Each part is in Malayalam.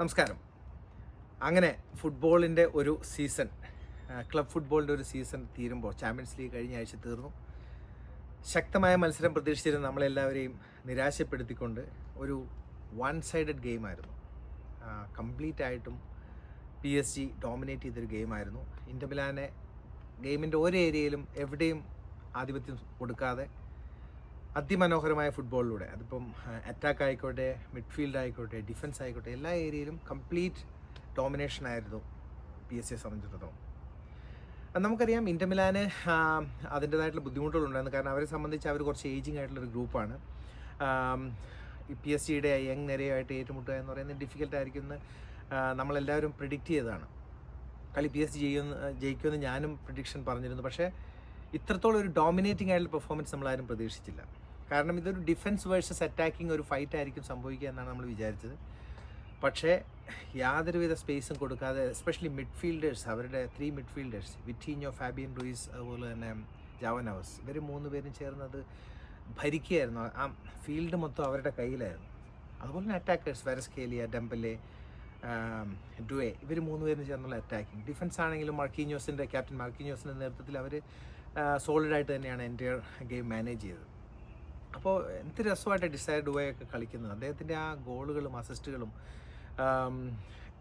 നമസ്കാരം. അങ്ങനെ ഫുട്ബോളിന്റെ ഒരു സീസൺ ക്ലബ് ഫുട്ബോളിന്റെ ഒരു സീസൺ തീരുമ്പോൾ ചാമ്പ്യൻസ് ലീഗ് കഴിഞ്ഞ ആഴ്ച തീർന്നു. ശക്തമായ മത്സരം പ്രതീക്ഷിച്ചിരുന്ന നമ്മളെല്ലാവരെയും നിരാശപ്പെടുത്തിക്കൊണ്ട് ഒരു വൺ സൈഡഡ് ഗെയിമായിരുന്നു കംപ്ലീറ്റ് ആയിട്ടും പി എസ് ജി ഡോമിനേറ്റ് ചെയ്തൊരു ഗെയിമായിരുന്നു ഇന്റർമിലാനെ ഗെയിമിന്റെ ഓരോ ഏരിയയിലും എവിടെയും ആധിപത്യം കൊടുക്കാതെ അതിമനോഹരമായ ഫുട്ബോളിലൂടെ അതിപ്പം അറ്റാക്ക് ആയിക്കോട്ടെ മിഡ്ഫീൽഡ് ആയിക്കോട്ടെ ഡിഫൻസ് ആയിക്കോട്ടെ എല്ലാ ഏരിയയിലും കംപ്ലീറ്റ് ഡോമിനേഷൻ ആയിരുന്നു പി എസ് സിയെ സംബന്ധിച്ചിടത്തോളം നമുക്കറിയാം ഇന്റർമിലാന് അതിന്റേതായിട്ടുള്ള ബുദ്ധിമുട്ടുകളുണ്ടായിരുന്നു. കാരണം അവരെ സംബന്ധിച്ച് അവർ കുറച്ച് ഏജിങ് ആയിട്ടുള്ളൊരു ഗ്രൂപ്പാണ് പി എസ് സിയുടെ യങ് നിരയായിട്ട് ഏറ്റുമുട്ടുക എന്ന് പറയുന്നത് ഡിഫിക്കൽട്ട് ആയിരിക്കും എന്ന് നമ്മളെല്ലാവരും പ്രിഡിക്റ്റ് ചെയ്തതാണ്. കളി പി എസ് സി ചെയ്യുന്ന ജയിക്കുമെന്ന് ഞാനും പ്രിഡിക്ഷൻ പറഞ്ഞിരുന്നു. പക്ഷേ ഇത്രത്തോളം ഒരു ഡോമിനേറ്റിംഗ് ആയിട്ടുള്ള പെർഫോമൻസ് നമ്മളാരും പ്രതീക്ഷിച്ചില്ല. കാരണം ഇതൊരു ഡിഫൻസ് വേഴ്സസ് അറ്റാക്കിംഗ് ഒരു ഫൈറ്റ് ആയിരിക്കും സംഭവിക്കുക എന്നാണ് നമ്മൾ വിചാരിച്ചത്. പക്ഷേ യാതൊരുവിധ സ്പേസും കൊടുക്കാതെ എസ്പെഷ്യലി മിഡ്ഫീൽഡേഴ്സ് അവരുടെ three midfielders Vitinha Fabian Ruiz അതുപോലെ തന്നെ ജാവനവസ് ഇവർ മൂന്ന് പേരും ചേർന്നത് ഭരിക്കുകയായിരുന്നു. ആ ഫീൽഡ് മൊത്തം അവരുടെ കയ്യിലായിരുന്നു. അതുപോലെ തന്നെ അറ്റാക്കേഴ്സ് വെരസ്കേലിയ ഡംബലെ ഡുവേ ഇവർ മൂന്ന് പേരും ചേർന്നുള്ള അറ്റാക്കിംഗ് ഡിഫൻസ് ആണെങ്കിലും മാർക്കീഞ്ഞോസിന്റെ ക്യാപ്റ്റൻ മാർക്കീഞ്ഞോസിന്റെ നേതൃത്വത്തിൽ അവർ സോളിഡായിട്ട് തന്നെയാണ് എന്റെ ഗെയിം മാനേജ് ചെയ്തത്. അപ്പോൾ എന്ത് രസമായിട്ട് ഡിസൈഡ് ഡുവേ ഒക്കെ കളിക്കുന്നത്? അദ്ദേഹത്തിന്റെ ആ ഗോളുകളും അസിസ്റ്റുകളും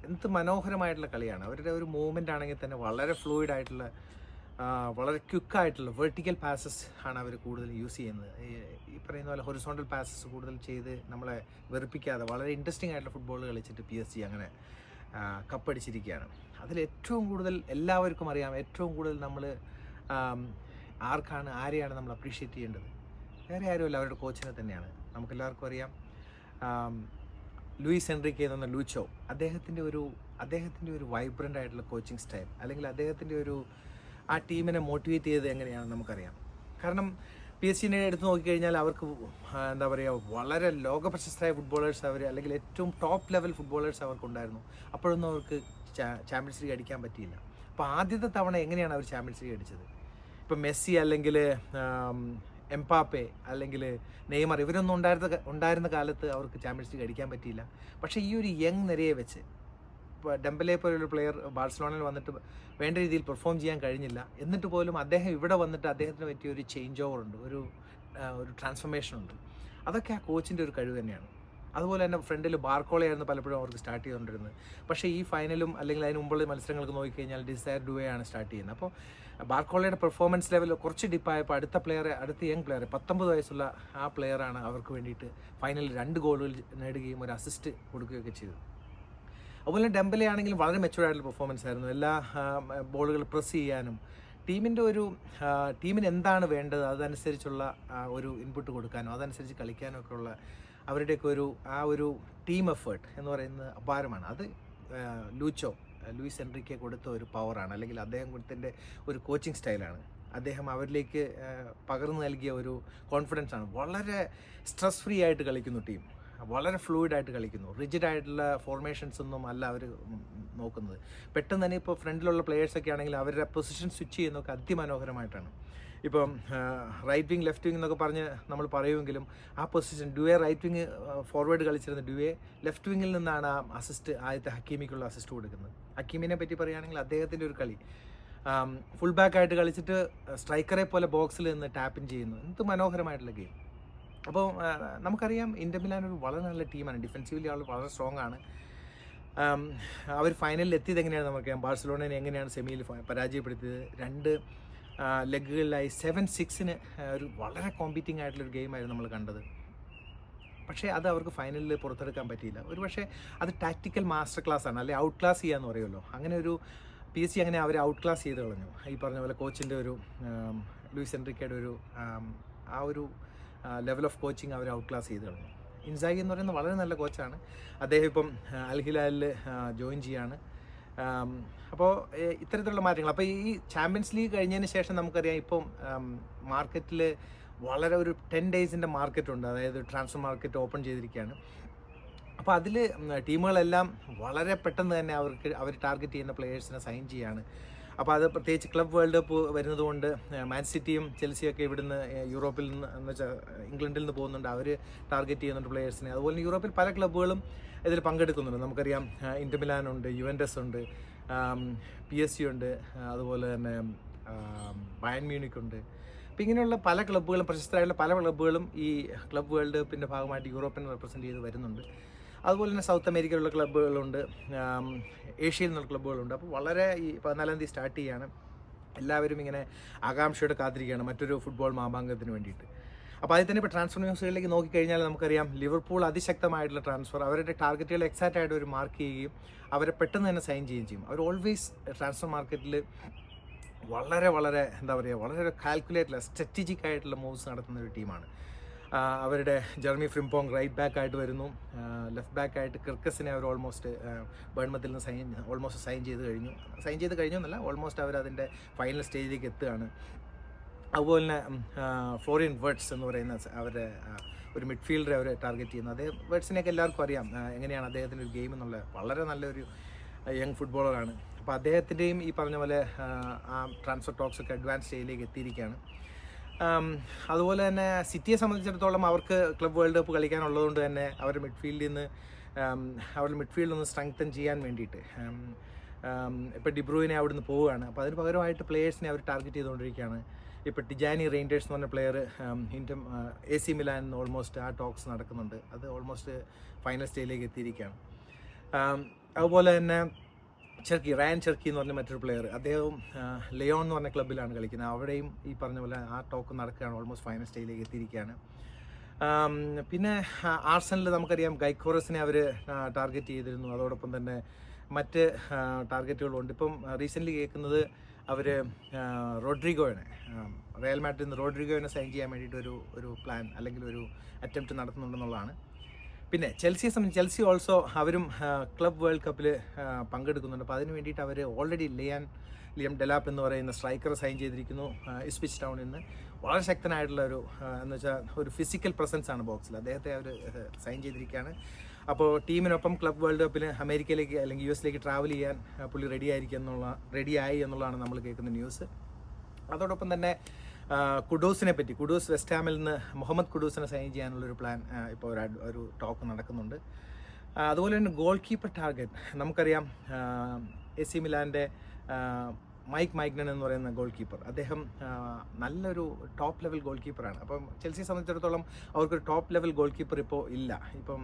എന്ത് മനോഹരമായിട്ടുള്ള കളിയാണ്. അവരുടെ ഒരു മൂവ്മെന്റ് ആണെങ്കിൽ തന്നെ വളരെ ഫ്ലൂയിഡ് ആയിട്ടുള്ള വളരെ ക്വിക്കായിട്ടുള്ള വെർട്ടിക്കൽ പാസസ് ആണ് അവർ കൂടുതൽ യൂസ് ചെയ്യുന്നത്. ഈ- പറയുന്ന പോലെ ഹൊറിസോണ്ടൽ പാസസ് കൂടുതൽ ചെയ്ത് നമ്മളെ വെറുപ്പിക്കാതെ വളരെ ഇൻട്രസ്റ്റിംഗ് ആയിട്ടുള്ള ഫുട്ബോൾ കളിച്ചിട്ട് പി എസ് സി അങ്ങനെ കപ്പടിച്ചിരിക്കുകയാണ്. അതിൽ ഏറ്റവും കൂടുതൽ എല്ലാവർക്കും അറിയാം ഏറ്റവും കൂടുതൽ നമ്മൾ ആർക്കാണ് ആരെയാണ് നമ്മൾ അപ്രീഷിയേറ്റ് ചെയ്യേണ്ടത്? വേറെ ആരുമല്ല അവരുടെ കോച്ചിനെ തന്നെയാണ്. നമുക്കെല്ലാവർക്കും അറിയാം. ലൂയിസ് എൻറിക്കെ എന്ന് പറഞ്ഞ ലൂച്ചോ അദ്ദേഹത്തിന്റെ ഒരു അദ്ദേഹത്തിന്റെ ഒരു വൈബ്രന്റ് ആയിട്ടുള്ള കോച്ചിങ് സ്റ്റൈൽ അല്ലെങ്കിൽ അദ്ദേഹത്തിന്റെ ഒരു ആ ടീമിനെ മോട്ടിവേറ്റ് ചെയ്തത് എങ്ങനെയാണെന്ന് നമുക്കറിയാം. കാരണം പി എസ് സിനെ എടുത്ത് നോക്കിക്കഴിഞ്ഞാൽ അവർക്ക് എന്താ പറയുക വളരെ ലോക പ്രശസ്തരായ ഫുട്ബോളേഴ്സ് അവർ അല്ലെങ്കിൽ ഏറ്റവും ടോപ്പ് ലെവൽ ഫുട്ബോളേഴ്സ് അവർക്കുണ്ടായിരുന്നു. അപ്പോഴൊന്നും അവർക്ക് ചാമ്പ്യൻസ് ലീഗ് അടിക്കാൻ പറ്റിയില്ല. അപ്പോൾ ആദ്യത്തെ തവണ എങ്ങനെയാണ് അവർ ചാമ്പ്യൻസ് ലീഗ് അടിച്ചത്? ഇപ്പം മെസ്സി അല്ലെങ്കിൽ എംപാപ്പെ അല്ലെങ്കിൽ നെയ്മർ ഇവരൊന്നും ഉണ്ടായിരുന്ന ഉണ്ടായിരുന്ന കാലത്ത് അവർക്ക് ചാമ്പ്യൻസ് ലീഗ് അടിക്കാൻ പറ്റിയില്ല. പക്ഷേ ഈ ഒരു യങ് നിരയെ വെച്ച് ഡെമ്പലെ പോലെയുള്ള പ്ലെയർ ബാഴ്സലോണയിൽ വന്നിട്ട് വേണ്ട രീതിയിൽ പെർഫോം ചെയ്യാൻ കഴിഞ്ഞില്ല. എന്നിട്ട് പോലും അദ്ദേഹം ഇവിടെ വന്നിട്ട് അദ്ദേഹത്തിന് പറ്റിയ ഒരു ചേഞ്ച് ഓവർ ഉണ്ട്. ഒരു ഒരു ട്രാൻസ്ഫർമേഷൻ ഉണ്ട്. അതൊക്കെ ആ കോച്ചിന്റെ ഒരു കഴിവ് തന്നെയാണ്. അതുപോലെ തന്നെ ഫ്രണ്ടിൽ ബാർക്കോളയായിരുന്നു പലപ്പോഴും അവർക്ക് സ്റ്റാർട്ട് ചെയ്തുകൊണ്ടിരുന്നത്. പക്ഷേ ഈ ഫൈനലും അല്ലെങ്കിൽ അതിന് മുമ്പുള്ള മത്സരങ്ങൾക്ക് നോക്കിക്കഴിഞ്ഞാൽ ഡിസയർ ഡുവേ ആണ് സ്റ്റാർട്ട് ചെയ്യുന്നത്. അപ്പോൾ ബാർക്കോളയുടെ പെർഫോമൻസ് ലെവൽ കുറച്ച് ഡിപ്പായപ്പോൾ അടുത്ത പ്ലെയറെ അടുത്ത യങ് പ്ലെയർ പത്തൊമ്പത് വയസ്സുള്ള ആ പ്ലെയറാണ് അവർക്ക് വേണ്ടിയിട്ട് ഫൈനലിൽ രണ്ട് ഗോളുകൾ നേടുകയും ഒരു അസിസ്റ്റ് കൊടുക്കുകയൊക്കെ ചെയ്തു. അതുപോലെ ഡെമ്പലെ ആണെങ്കിലും വളരെ മെച്ചുവർഡ് ആയിട്ടുള്ള പെർഫോമൻസ് ആയിരുന്നു. എല്ലാ ബോളുകൾ പ്രസ് ചെയ്യാനും ടീമിന്റെ ഒരു ടീമിന് എന്താണ് വേണ്ടത് അതനുസരിച്ചുള്ള ഒരു ഇൻപുട്ട് കൊടുക്കാനും അതനുസരിച്ച് കളിക്കാനും ഒക്കെ ഉള്ള അവരുടെയൊക്കെ ഒരു ആ ഒരു ടീം എഫേർട്ട് എന്ന് പറയുന്നത് അപാരമാണ്. അത് ലൂച്ചോ ലൂയിസ് എൻട്രിക്ക് കൊടുത്ത ഒരു പവറാണ് അല്ലെങ്കിൽ അദ്ദേഹം കൊടുത്തതിന്റെ ഒരു കോച്ചിങ് സ്റ്റൈലാണ് അദ്ദേഹം അവരിലേക്ക് പകർന്നു നൽകിയ ഒരു കോൺഫിഡൻസ് ആണ്. വളരെ സ്ട്രെസ് ഫ്രീ ആയിട്ട് കളിക്കുന്നു ടീം വളരെ ഫ്ലൂയിഡ് ആയിട്ട് കളിക്കുന്നു. റിജിഡ് ആയിട്ടുള്ള ഫോർമേഷൻസ് ഒന്നും അല്ല അവർ നോക്കുന്നത്. പെട്ടെന്ന് തന്നെ ഇപ്പോൾ ഫ്രണ്ടിലുള്ള പ്ലേയേഴ്സൊക്കെ ആണെങ്കിൽ അവരുടെ പൊസിഷൻ സ്വിച്ച് ചെയ്യുന്നതൊക്കെ അതിമനോഹരമായിട്ടാണ്. ഇപ്പം റൈറ്റ് വിങ് ലെഫ്റ്റ് വിങ് എന്നൊക്കെ പറഞ്ഞ് നമ്മൾ പറയുമെങ്കിലും ആ position Doue right wing forward കളിച്ചിരുന്ന ഡുവേ ലെഫ്റ്റ് വിങ്ങിൽ നിന്നാണ് ആ അസിസ്റ്റ് ആദ്യത്തെ ഹക്കീമിക്കുള്ള അസിസ്റ്റ് കൊടുക്കുന്നത്. ഹക്കീമിനെ പറ്റി പറയുകയാണെങ്കിൽ അദ്ദേഹത്തിന്റെ ഒരു കളി. ഫുൾ ബാക്ക് ആയിട്ട് കളിച്ചിട്ട് സ്ട്രൈക്കറെ പോലെ ബോക്സിൽ നിന്ന് ടാപ്പിൻ ചെയ്യുന്നു. എന്ത് മനോഹരമായിട്ടുള്ള ഗെയിം അപ്പോൾ നമുക്കറിയാം ഇന്റർ മിലാൻ ഒരു വളരെ നല്ല ടീമാണ് ഡിഫെൻസീവ്ലി ആൾ വളരെ സ്ട്രോങ് ആണ്. അവർ ഫൈനലിൽ എത്തിയത് എങ്ങനെയാണ് നമുക്കറിയാം ബാഴ്സലോണനെ എങ്ങനെയാണ് സെമിയിൽ പരാജയപ്പെടുത്തിയത്? രണ്ട് ലെഗുകളിലായി സെവൻ സിക്സിന് ഒരു വളരെ കോമ്പീറ്റിംഗ് ആയിട്ടുള്ളൊരു ഗെയിമായിരുന്നു നമ്മൾ കണ്ടത്. പക്ഷേ അത് അവർക്ക് ഫൈനലിൽ പുറത്തെടുക്കാൻ പറ്റിയില്ല. ഒരു പക്ഷേ അത് ടാക്റ്റിക്കൽ മാസ്റ്റർ ക്ലാസ് ആണ്. അല്ലെങ്കിൽ ഔട്ട് ക്ലാസ് ചെയ്യാന്ന് പറയുമല്ലോ. അങ്ങനെ ഒരു പി എസ് സി അങ്ങനെ അവരെ ഔട്ട് ക്ലാസ് ചെയ്ത് കളഞ്ഞു. ഈ പറഞ്ഞ പോലെ കോച്ചിന്റെ ഒരു ലൂയിസ് എൻട്രിക്കയുടെ ഒരു ആ ഒരു ലെവൽ ഓഫ് കോച്ചിങ് അവർ ഔട്ട് ക്ലാസ് ചെയ്ത് കളഞ്ഞു. ഇൻസാഗി എന്ന് പറയുന്നത് വളരെ നല്ല കോച്ചാണ് അദ്ദേഹം ഇപ്പം അൽഹിലാലിൽ ജോയിൻ ചെയ്യാണ്. അപ്പോൾ ഇത്തരത്തിലുള്ള മാറ്റങ്ങൾ. അപ്പോൾ ഈ ചാമ്പ്യൻസ് ലീഗ് കഴിഞ്ഞതിന് ശേഷം നമുക്കറിയാം ഇപ്പം മാർക്കറ്റിൽ വളരെ ഒരു ടെൻ ഡേയ്സിന്റെ മാർക്കറ്റ് ഉണ്ട് അതായത് ട്രാൻസ്ഫർ മാർക്കറ്റ് ഓപ്പൺ ചെയ്തിരിക്കുകയാണ്. അപ്പോൾ അതിൽ ടീമുകളെല്ലാം വളരെ പെട്ടെന്ന് തന്നെ അവർക്ക് അവർ ടാർഗറ്റ് ചെയ്യുന്ന പ്ലെയേഴ്സിനെ സൈൻ ചെയ്യാണ്. അപ്പോൾ അത് പ്രത്യേകിച്ച് ക്ലബ് വേൾഡ് കപ്പ് വരുന്നതുകൊണ്ട് മാൻ സിറ്റിയും ചെൽസിയൊക്കെ ഇവിടുന്ന് യൂറോപ്പിൽ നിന്ന് എന്ന് വെച്ചാൽ ഇംഗ്ലണ്ടിൽ നിന്ന് പോകുന്നുണ്ട്. അവർ ടാർഗറ്റ് ചെയ്യുന്നുണ്ട് പ്ലേയേഴ്സിനെ അതുപോലെ യൂറോപ്പിൽ പല ക്ലബ്ബുകളും ഇതിൽ പങ്കെടുക്കുന്നുണ്ട്. നമുക്കറിയാം ഉണ്ട് യുവൻഡസ് ഉണ്ട് പി എസ് സി ഉണ്ട് അതുപോലെ തന്നെ ബയൻ മ്യൂണിക് ഉണ്ട് അപ്പം ഇങ്ങനെയുള്ള പല ക്ലബ്ബുകളും പ്രശസ്തരായുള്ള പല ക്ലബ്ബുകളും ഈ ക്ലബ് വേൾഡ് കപ്പിന്റെ ഭാഗമായിട്ട് യൂറോപ്പിനെ റെപ്രസെന്റ് ചെയ്ത് വരുന്നുണ്ട്. അതുപോലെ തന്നെ സൗത്ത് അമേരിക്കയിലുള്ള ക്ലബ്ബുകളുണ്ട് ഏഷ്യയിൽ നിന്നുള്ള ക്ലബ്ബുകളുണ്ട്. അപ്പോൾ വളരെ ഈ പതിനാലാം തീയതി സ്റ്റാർട്ട് ചെയ്യാണ്. എല്ലാവരും ഇങ്ങനെ ആകാംക്ഷയോടെ കാത്തിരിക്കുകയാണ് മറ്റൊരു ഫുട്ബോൾ മാമാങ്കത്തിന് വേണ്ടിയിട്ട്. അപ്പോൾ അതിൽ തന്നെ ഇപ്പോൾ ട്രാൻസ്ഫർ ന്യൂസുകളിലേക്ക് നോക്കിക്കഴിഞ്ഞാൽ നമുക്കറിയാം ലിവർപൂൾ അതിശക്തമായിട്ടുള്ള ട്രാൻസ്ഫർ അവരുടെ ടാർഗറ്റുകൾ എക്സാക്റ്റ് ആയിട്ട് ഒരു മാർക്ക് ചെയ്യുകയും അവരെ പെട്ടെന്ന് തന്നെ സൈൻ ചെയ്യുകയും ചെയ്യും. അവർ ഓൾവേസ് ട്രാൻസ്ഫർ മാർക്കറ്റിൽ വളരെ വളരെ എന്താ പറയുക വളരെ കാൽക്കുലേറ്റഡ് സ്ട്രാറ്റജിക് ആയിട്ടുള്ള മൂവ്സ് നടത്തുന്ന ഒരു ടീമാണ് അവരുടെ ജെർമി ഫ്രിംപോങ് റൈറ്റ് ബാക്ക് ആയിട്ട് വരുന്നു. ലെഫ്റ്റ് ബാക്ക് ആയിട്ട് ക്രിക്കസിനെ അവർ ഓൾമോസ്റ്റ് ബേൺമത്തിൽ നിന്ന് സൈൻ ഓൾമോസ്റ്റ് സൈൻ ചെയ്ത് കഴിഞ്ഞു. സൈൻ ചെയ്ത് കഴിഞ്ഞു എന്നല്ല ഓൾമോസ്റ്റ് അവർ അതിന്റെ ഫൈനൽ സ്റ്റേജിലേക്ക് എത്തുകയാണ്. അതുപോലെ തന്നെ ഫ്ലോറിയൻ വേർഡ്സ് എന്ന് പറയുന്ന അവരുടെ ഒരു മിഡ്ഫീൽഡറെ അവർ ടാർഗറ്റ് ചെയ്യുന്നു. അതേ വേർഡ്സിനെയൊക്കെ എല്ലാവർക്കും അറിയാം എങ്ങനെയാണ് അദ്ദേഹത്തിന്റെ ഒരു ഗെയിം എന്നുള്ള വളരെ നല്ലൊരു യങ് ഫുട്ബോളറാണ് അപ്പോൾ അദ്ദേഹത്തിന്റെയും ഈ പറഞ്ഞ പോലെ ആ, ട്രാൻസ്ഫർ ടോക്സ് ഒക്കെ അഡ്വാൻസ് സ്റ്റേജിലേക്ക് എത്തിയിരിക്കുകയാണ്. അതുപോലെ തന്നെ സിറ്റിയെ സംബന്ധിച്ചിടത്തോളം അവർക്ക് ക്ലബ് വേൾഡ് കപ്പ് കളിക്കാനുള്ളതുകൊണ്ട് തന്നെ അവർ മിഡ്ഫീൽഡിൽ നിന്ന് അവരുടെ മിഡ്ഫീൽഡ് ഒന്ന് സ്ട്രെങ്തൻ ചെയ്യാൻ വേണ്ടിയിട്ട് ഇപ്പോൾ ഡിബ്രൂവിനെ അവിടുന്ന് പോവുകയാണ്. അപ്പോൾ അതിന് പകരമായിട്ട് പ്ലേയേഴ്സിനെ അവർ ടാർഗറ്റ് ചെയ്തുകൊണ്ടിരിക്കുകയാണ്. ഇപ്പോൾ ടിജാനി റെയിൻഡേഴ്സ് എന്ന് പറഞ്ഞ പ്ലെയർ ഇന്റം എ സി മിലാൻ ഓൾമോസ്റ്റ് ആ ടോക്സ് നടക്കുന്നുണ്ട്. അത് ഓൾമോസ്റ്റ് ഫൈനൽ സ്റ്റേജിലേക്ക് എത്തിയിരിക്കുകയാണ്. അതുപോലെ തന്നെ ചെർക്കി റയൻ ചെർക്കി എന്ന് പറഞ്ഞ മറ്റൊരു പ്ലെയർ അദ്ദേഹം ലിയോൺ എന്ന് പറഞ്ഞ ക്ലബ്ബിലാണ് കളിക്കുന്നത്. അവിടെയും ഈ പറഞ്ഞ പോലെ ആ ടോക്ക് നടക്കുകയാണ്. ഓൾമോസ്റ്റ് ഫൈനൽ സ്റ്റേജിലേക്ക് എത്തിയിരിക്കുകയാണ്. പിന്നെ ആർസനിൽ നമുക്കറിയാം ഗൈക്കോറസിനെ അവർ ടാർഗറ്റ് ചെയ്തിരുന്നു. അതോടൊപ്പം തന്നെ മറ്റ് ടാർഗറ്റുകളുണ്ട് ഇപ്പം റീസെന്റ്ലി കേൾക്കുന്നത് അവർ റോഡ്രിഗോയിനെ റയൽ മാഡ്രിൽ നിന്ന് റോഡ്രിഗോയിനെ സൈൻ ചെയ്യാൻ വേണ്ടിയിട്ട് ഒരു ഒരു പ്ലാൻ അല്ലെങ്കിൽ ഒരു അറ്റംപ്റ്റ് നടത്തുന്നുണ്ടെന്നുള്ളതാണ്. പിന്നെ ചെൽസിയെ സംബന്ധിച്ച് ചെൽസി ഓൾസോ അവരും ക്ലബ് വേൾഡ് കപ്പിൽ പങ്കെടുക്കുന്നുണ്ട്. അപ്പോൾ അതിന് വേണ്ടിയിട്ട് അവർ ഓൾറെഡി ലിയാൻ ലിയം ഡെലാപ്പ് എന്ന് പറയുന്ന സ്ട്രൈക്കർ സൈൻ ചെയ്തിരിക്കുന്നു ഇസ്പിച്ച് ടൗണിൽ നിന്ന് വളരെ ശക്തനായിട്ടുള്ള ഒരു എന്ന് വെച്ചാൽ ഒരു ഫിസിക്കൽ പ്രസൻസ് ആണ് ബോക്സിൽ അദ്ദേഹത്തെ അവർ സൈൻ ചെയ്തിരിക്കുകയാണ് അപ്പോൾ ടീമിനൊപ്പം ക്ലബ് വേൾഡ് കപ്പിൽ അമേരിക്കയിലേക്ക് അല്ലെങ്കിൽ യു എസിലേക്ക് ട്രാവൽ ചെയ്യാൻ പുള്ളി റെഡി ആയിരിക്കും എന്നുള്ള റെഡിയായി എന്നുള്ളതാണ് നമ്മൾ കേൾക്കുന്ന ന്യൂസ് അതോടൊപ്പം തന്നെ കുഡൂസിനെ പറ്റി കുഡൂസ് വെസ്റ്റ് ഹാമിൽ നിന്ന് മുഹമ്മദ് കുഡൂസിനെ സൈൻ ചെയ്യാനുള്ളൊരു പ്ലാൻ ഇപ്പോൾ ഒരു ഒരു ടോക്ക് നടക്കുന്നുണ്ട്. അതുപോലെ തന്നെ ഗോൾ കീപ്പർ ടാർഗറ്റ് നമുക്കറിയാം എ സി മിലാന്റെ മൈക്ക് മൈഗ്നൻ എന്ന് പറയുന്ന ഗോൾ കീപ്പർ അദ്ദേഹം നല്ലൊരു ടോപ്പ് ലെവൽ ഗോൾ കീപ്പറാണ് അപ്പം ചെൽസിയെ സംബന്ധിച്ചിടത്തോളം അവർക്കൊരു ടോപ്പ് ലെവൽ ഗോൾ കീപ്പർ ഇപ്പോൾ ഇല്ല. ഇപ്പം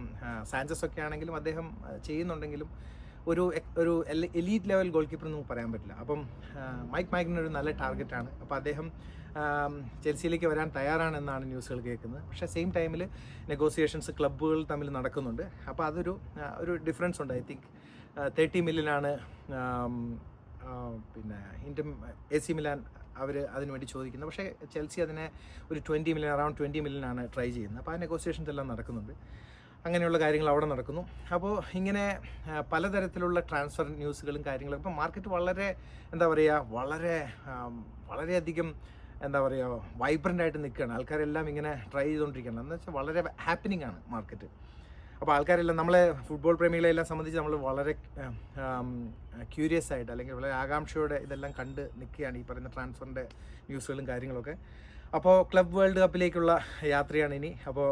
സാഞ്ചസ് ഒക്കെ ആണെങ്കിലും അദ്ദേഹം ചെയ്യുന്നുണ്ടെങ്കിലും ഒരു ഒരു എലീറ്റ് ലെവൽ ഗോൾ കീപ്പർ നമുക്ക് പറയാൻ പറ്റില്ല. അപ്പം മൈക്ക് മൈഗ്നൻ ഒരു നല്ല ടാർഗറ്റാണ് അപ്പോൾ അദ്ദേഹം ചെൽസിയിലേക്ക് വരാൻ തയ്യാറാണെന്നാണ് ന്യൂസുകൾ കേൾക്കുന്നത്. പക്ഷേ സെയിം ടൈമിൽ നെഗോസിയേഷൻസ് ക്ലബ്ബുകൾ തമ്മിൽ നടക്കുന്നുണ്ട്. അപ്പോൾ അതൊരു ഒരു ഡിഫറൻസ് ഉണ്ട്. ഐ തിങ്ക് തേർട്ടി മില്യനാണ് പിന്നെ ഇന്റർ എ സി മിലാൻ അവർ അതിനുവേണ്ടി ചോദിക്കുന്നത് പക്ഷേ ചെൽസി അതിനെ ഒരു ട്വന്റി മില്യൺ അറൗണ്ട് ട്വന്റി മില്യനാണ് ട്രൈ ചെയ്യുന്നത്. അപ്പോൾ ആ നെഗോസിയേഷൻസ് എല്ലാം നടക്കുന്നുണ്ട്. അങ്ങനെയുള്ള കാര്യങ്ങൾ അവിടെ നടക്കുന്നു. അപ്പോൾ ഇങ്ങനെ പലതരത്തിലുള്ള ട്രാൻസ്ഫർ ന്യൂസുകളും കാര്യങ്ങളും ഇപ്പം മാർക്കറ്റ് വളരെ എന്താ പറയുക വളരെ വളരെയധികം എന്താ പറയുക വൈബ്രന്റ് ആയിട്ട് നിൽക്കുകയാണ്. ആൾക്കാരെല്ലാം ഇങ്ങനെ ട്രൈ ചെയ്തുകൊണ്ടിരിക്കുകയാണ്. എന്ന് വെച്ചാൽ വളരെ ഹാപ്പനിങ് ആണ് മാർക്കറ്റ് അപ്പോൾ ആൾക്കാരെല്ലാം നമ്മളെ ഫുട്ബോൾ പ്രേമികളെല്ലാം സംബന്ധിച്ച് നമ്മൾ വളരെ ക്യൂരിയസ് ആയിട്ട് അല്ലെങ്കിൽ വളരെ ആകാംക്ഷയോടെ ഇതെല്ലാം കണ്ട് നിൽക്കുകയാണ് ഈ പറയുന്ന ട്രാൻസ്ഫറിന്റെ ന്യൂസുകളും കാര്യങ്ങളൊക്കെ. അപ്പോൾ ക്ലബ് വേൾഡ് കപ്പിലേക്കുള്ള യാത്രയാണ് ഇനി. അപ്പോൾ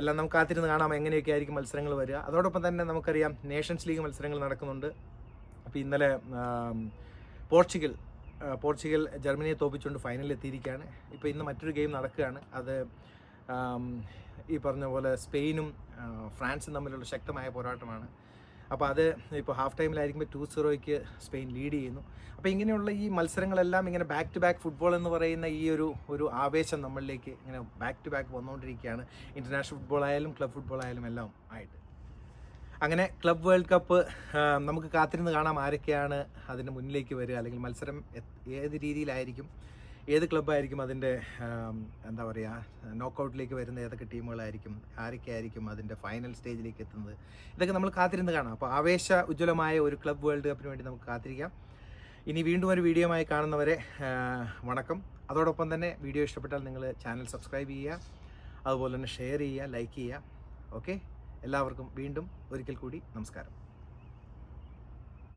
എല്ലാം നമുക്ക് കാത്തിരുന്ന് കാണാം എങ്ങനെയൊക്കെ ആയിരിക്കും മത്സരങ്ങൾ വരിക. അതോടൊപ്പം തന്നെ നമുക്കറിയാം നേഷൻസ് ലീഗ് മത്സരങ്ങൾ നടക്കുന്നുണ്ട്. അപ്പോൾ ഇന്നലെ പോർച്ചുഗൽ പോർച്ചുഗൽ ജർമ്മനിയെ തോപ്പിച്ചുകൊണ്ട് ഫൈനലിൽ എത്തിയിരിക്കുകയാണ് ഇപ്പോൾ ഇന്ന് മറ്റൊരു ഗെയിം നടക്കുകയാണ്. അത് ഈ പറഞ്ഞ പോലെ സ്പെയിനും ഫ്രാൻസും തമ്മിലുള്ള ശക്തമായ പോരാട്ടമാണ്. അപ്പോൾ അത് ഇപ്പോൾ ഹാഫ് ടൈമിലായിരിക്കുമ്പോൾ ടു സീറോയ്ക്ക് സ്പെയിൻ ലീഡ് ചെയ്യുന്നു. അപ്പോൾ ഇങ്ങനെയുള്ള ഈ മത്സരങ്ങളെല്ലാം ഇങ്ങനെ ബാക്ക് ടു ബാക്ക് ഫുട്ബോൾ എന്ന് പറയുന്ന ഈ ഒരു ഒരു ആവേശം നമ്മളിലേക്ക് ഇങ്ങനെ ബാക്ക് ടു ബാക്ക് വന്നുകൊണ്ടിരിക്കുകയാണ് ഇന്റർനാഷണൽ ഫുട്ബോൾ ആയാലും ക്ലബ് ഫുട്ബോൾ ആയാലും എല്ലാം ആയിട്ട്. അങ്ങനെ ക്ലബ് വേൾഡ് കപ്പ് നമുക്ക് കാത്തിരുന്ന് കാണാം ആരൊക്കെയാണ് അതിന് മുന്നിലേക്ക് വരിക അല്ലെങ്കിൽ മത്സരം ഏത് രീതിയിലായിരിക്കും ഏത് ക്ലബ്ബായിരിക്കും അതിന്റെ എന്താ പറയുക നോക്കൗട്ടിലേക്ക് വരുന്ന ഏതൊക്കെ ടീമുകളായിരിക്കും ആരൊക്കെ ആയിരിക്കും അതിന്റെ ഫൈനൽ സ്റ്റേജിലേക്ക് എത്തുന്നത് ഇതൊക്കെ നമ്മൾ കാത്തിരുന്ന് കാണാം. അപ്പോൾ ആവേശ ഉജ്ജ്വലമായ ഒരു ക്ലബ് വേൾഡ് കപ്പിന് വേണ്ടി നമുക്ക് കാത്തിരിക്കാം. ഇനി വീണ്ടും ഒരു വീഡിയോയുമായി കാണുന്നവരെ വണക്കം. അതോടൊപ്പം തന്നെ വീഡിയോ ഇഷ്ടപ്പെട്ടാൽ നിങ്ങൾ ചാനൽ സബ്സ്ക്രൈബ് ചെയ്യുക. അതുപോലെ തന്നെ ഷെയർ ചെയ്യുക ലൈക്ക് ചെയ്യുക. ഓക്കെ എല്ലാവർക്കും വീണ്ടും ഒരിക്കൽ കൂടി നമസ്കാരം.